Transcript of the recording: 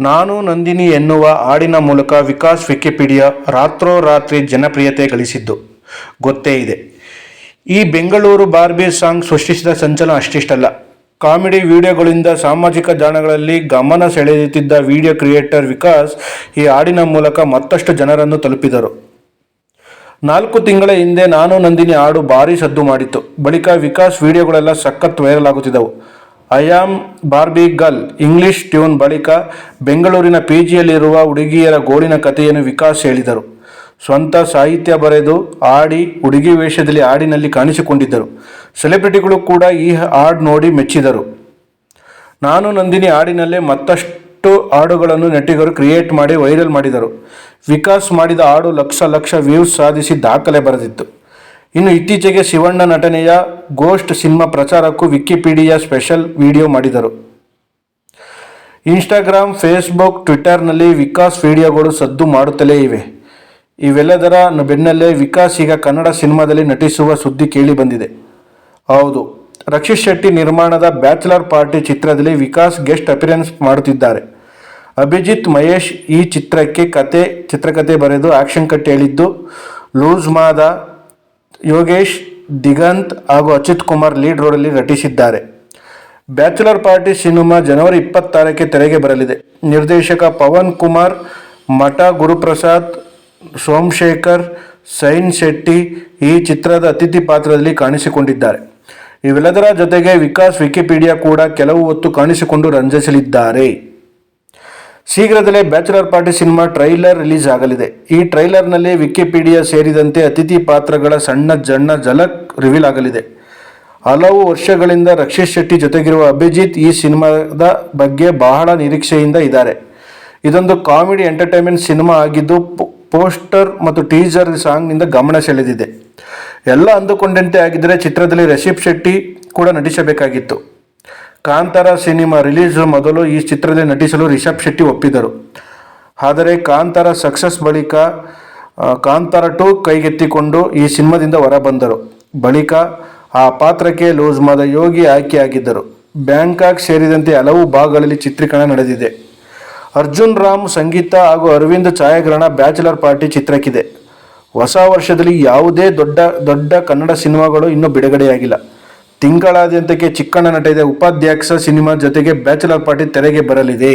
ನಾನು ನಂದಿನಿ ಎನ್ನುವ ಹಾಡಿನ ಮೂಲಕ ವಿಕಾಸ್ ವಿಕಿಪೀಡಿಯಾ ರಾತ್ರೋರಾತ್ರಿ ಜನಪ್ರಿಯತೆ ಗಳಿಸಿದ್ದು. ಗೊತ್ತೇ ಇದೆ. ಈ ಬೆಂಗಳೂರು ಬಾರ್ಬಿ ಸಾಂಗ್ ಸೃಷ್ಟಿಸಿದ ಸಂಚಲನ ಅಷ್ಟಿಷ್ಟಲ್ಲ. ಕಾಮಿಡಿ ವಿಡಿಯೋಗಳಿಂದ ಸಾಮಾಜಿಕ ಜಾಲಗಳಲ್ಲಿ ಗಮನ ಸೆಳೆಯುತ್ತಿದ್ದ ವಿಡಿಯೋ ಕ್ರಿಯೇಟರ್ ವಿಕಾಸ್ ಈ ಹಾಡಿನ ಮೂಲಕ ಮತ್ತಷ್ಟು ಜನರನ್ನು ತಲುಪಿದರು. ನಾಲ್ಕು ತಿಂಗಳ ಹಿಂದೆ ನಾನು ನಂದಿನಿ ಹಾಡು ಭಾರಿ ಸದ್ದು ಮಾಡಿತ್ತು. ಬಳಿಕ ವಿಕಾಸ್ ವಿಡಿಯೋಗಳೆಲ್ಲ ಸಖತ್ viral ಆಗುತ್ತಿದ್ದವು. I am Barbie girl English tune ಬಳಿಕ ಬೆಂಗಳೂರಿನ ಪಿ ಜಿಯಲ್ಲಿರುವ ಹುಡುಗಿಯರ ಗೋಳಿನ ಕಥೆಯನ್ನು ವಿಕಾಸ್ ಹೇಳಿದರು. ಸ್ವಂತ ಸಾಹಿತ್ಯ ಬರೆದು ಆಡಿ ಹುಡುಗಿ ವೇಷದಲ್ಲಿ ಹಾಡಿನಲ್ಲಿ ಕಾಣಿಸಿಕೊಂಡಿದ್ದರು. ಸೆಲೆಬ್ರಿಟಿಗಳು ಕೂಡ ಈ ಹಾಡು ನೋಡಿ ಮೆಚ್ಚಿದರು. ನಾನು ನಂದಿನಿ ಹಾಡಿನಲ್ಲೇ ಮತ್ತಷ್ಟು ಹಾಡುಗಳನ್ನು ನಟಿಗರು ಕ್ರಿಯೇಟ್ ಮಾಡಿ ವೈರಲ್ ಮಾಡಿದರು. ವಿಕಾಸ್ ಮಾಡಿದ ಹಾಡು ಲಕ್ಷ ಲಕ್ಷ ವ್ಯೂಸ್ ಸಾಧಿಸಿ ದಾಖಲೆ ಬರೆದಿತ್ತು. ಇನ್ನು ಇತ್ತೀಚೆಗೆ ಶಿವಣ್ಣ ನಟನೆಯ ಗೋಸ್ಟ್ ಸಿನಿಮಾ ಪ್ರಚಾರಕ್ಕೂ ವಿಕಿಪೀಡಿಯಾ ಸ್ಪೆಷಲ್ ವಿಡಿಯೋ ಮಾಡಿದರು. ಇನ್ಸ್ಟಾಗ್ರಾಮ್, ಫೇಸ್ಬುಕ್ ಟ್ವಿಟರ್ನಲ್ಲಿ ವಿಕಾಸ್ ವಿಡಿಯೋಗಳು ಸದ್ದು ಮಾಡುತ್ತಲೇ ಇವೆ. ಇವೆಲ್ಲದರ ಬೆನ್ನಲ್ಲೇ ವಿಕಾಸ್ ಈಗ ಕನ್ನಡ ಸಿನಿಮಾದಲ್ಲಿ ನಟಿಸುವ ಸುದ್ದಿ ಕೇಳಿ ಬಂದಿದೆ. ಹೌದು, ರಕ್ಷಿತ್ ಶೆಟ್ಟಿ ನಿರ್ಮಾಣದ ಬ್ಯಾಚುಲರ್ ಪಾರ್ಟಿ ಚಿತ್ರದಲ್ಲಿ ವಿಕಾಸ್ ಗೆಸ್ಟ್ ಅಪಿರೆನ್ಸ್ ಮಾಡುತ್ತಿದ್ದಾರೆ. ಅಭಿಜಿತ್ ಮಹೇಶ್ ಈ ಚಿತ್ರಕ್ಕೆ ಕತೆ ಚಿತ್ರಕಥೆ ಬರೆದು ಆಕ್ಷನ್ ಕಟ್ ಹೇಳಿದ್ದು, ಲೂಸ್ ಮಾದ ಯೋಗೇಶ್, ದಿಗಂತ್ ಹಾಗೂ ಅಚ್ಯುತ್ ಕುಮಾರ್ ಲೀಡ್ ರೋಡಲ್ಲಿ ನಟಿಸಿದ್ದಾರೆ. ಬ್ಯಾಚುಲರ್ ಪಾರ್ಟಿ ಸಿನಿಮಾ ಜನವರಿ ಇಪ್ಪತ್ತಾರಕ್ಕೆ ತೆರೆಗೆ ಬರಲಿದೆ. ನಿರ್ದೇಶಕ ಪವನ್ ಕುಮಾರ್, ಮಠ ಗುರುಪ್ರಸಾದ್, ಸೋಮಶೇಖರ್, ಸೈನ್ ಶೆಟ್ಟಿ ಈ ಚಿತ್ರದ ಅತಿಥಿ ಪಾತ್ರದಲ್ಲಿ ಕಾಣಿಸಿಕೊಂಡಿದ್ದಾರೆ. ಇವೆಲ್ಲದರ ಜೊತೆಗೆ ವಿಕಾಸ್ ವಿಕಿಪೀಡಿಯಾ ಕೂಡ ಕೆಲವು ಹೊತ್ತು ಕಾಣಿಸಿಕೊಂಡು ರಂಜಿಸಲಿದ್ದಾರೆ. ಶೀಘ್ರದಲ್ಲೇ bachelor party cinema trailer release ಆಗಲಿದೆ. ಈ ಟ್ರೈಲರ್ನಲ್ಲಿ ವಿಕಿಪೀಡಿಯಾ ಸೇರಿದಂತೆ ಅತಿಥಿ ಪಾತ್ರಗಳ ಸಣ್ಣ ಜಣ್ಣ ಜಲಕ್ ರಿವೀಲ್ ಆಗಲಿದೆ. ಹಲವು ವರ್ಷಗಳಿಂದ ರಕ್ಷಿತ್ ಶೆಟ್ಟಿ ಜೊತೆಗಿರುವ ಅಭಿಜಿತ್ ಈ ಸಿನಿಮಾದ ಬಗ್ಗೆ ಬಹಳ ನಿರೀಕ್ಷೆಯಿಂದ ಇದ್ದಾರೆ. ಇದೊಂದು ಕಾಮಿಡಿ ಎಂಟರ್ಟೈನ್ಮೆಂಟ್ ಸಿನಿಮಾ ಆಗಿದ್ದು ಪೋಸ್ಟರ್ ಮತ್ತು ಟೀಸರ್ ಸಾಂಗ್ನಿಂದ ಗಮನ ಸೆಳೆದಿದೆ. ಎಲ್ಲ ಅಂದುಕೊಂಡಂತೆ ಆಗಿದ್ದರೆ ಚಿತ್ರದಲ್ಲಿ ರಶೀಪ್ ಶೆಟ್ಟಿ ಕೂಡ ನಟಿಸಬೇಕಾಗಿತ್ತು. ಕಾಂತಾರ ಸಿನಿಮಾ ರಿಲೀಸ್ ಮೊದಲು ಈ ಚಿತ್ರದಲ್ಲಿ ನಟಿಸಲು ರಿಷಬ್ ಶೆಟ್ಟಿ ಒಪ್ಪಿದರು ಆದರೆ ಕಾಂತಾರ ಸಕ್ಸಸ್ ಬಳಿಕ ಕಾಂತಾರ ಟು ಕೈಗೆತ್ತಿಕೊಂಡು ಈ ಸಿನಿಮಾದಿಂದ ಹೊರಬಂದರು. ಬಳಿಕ ಆ ಪಾತ್ರಕ್ಕೆ ಲೂಸ್ಮಾದ ಯೋಗಿ ಆಯ್ಕೆಯಾಗಿದ್ದರು. ಬ್ಯಾಂಕಾಕ್ ಸೇರಿದಂತೆ ಹಲವು ಭಾಗಗಳಲ್ಲಿ ಚಿತ್ರೀಕರಣ ನಡೆದಿದೆ. ಅರ್ಜುನ್ ರಾಮ್ ಸಂಗೀತ ಹಾಗೂ ಅರವಿಂದ್ ಛಾಯಾಗ್ರಹಣ ಬ್ಯಾಚುಲರ್ ಪಾರ್ಟಿ ಚಿತ್ರಕ್ಕಿದೆ. ಹೊಸ ವರ್ಷದಲ್ಲಿ ಯಾವುದೇ ದೊಡ್ಡ ದೊಡ್ಡ ಕನ್ನಡ ಸಿನಿಮಾಗಳು ಇನ್ನೂ ಬಿಡುಗಡೆಯಾಗಿಲ್ಲ. ತಿಂಗಳಾದ್ಯಂತಕ್ಕೆ ಚಿಕ್ಕಣ್ಣ ನಟಿದ ಉಪಾಧ್ಯಕ್ಷ ಸಿನಿಮಾ ಜೊತೆಗೆ ಬ್ಯಾಚುಲರ್ ಪಾರ್ಟಿ ತೆರೆಗೆ ಬರಲಿದೆ.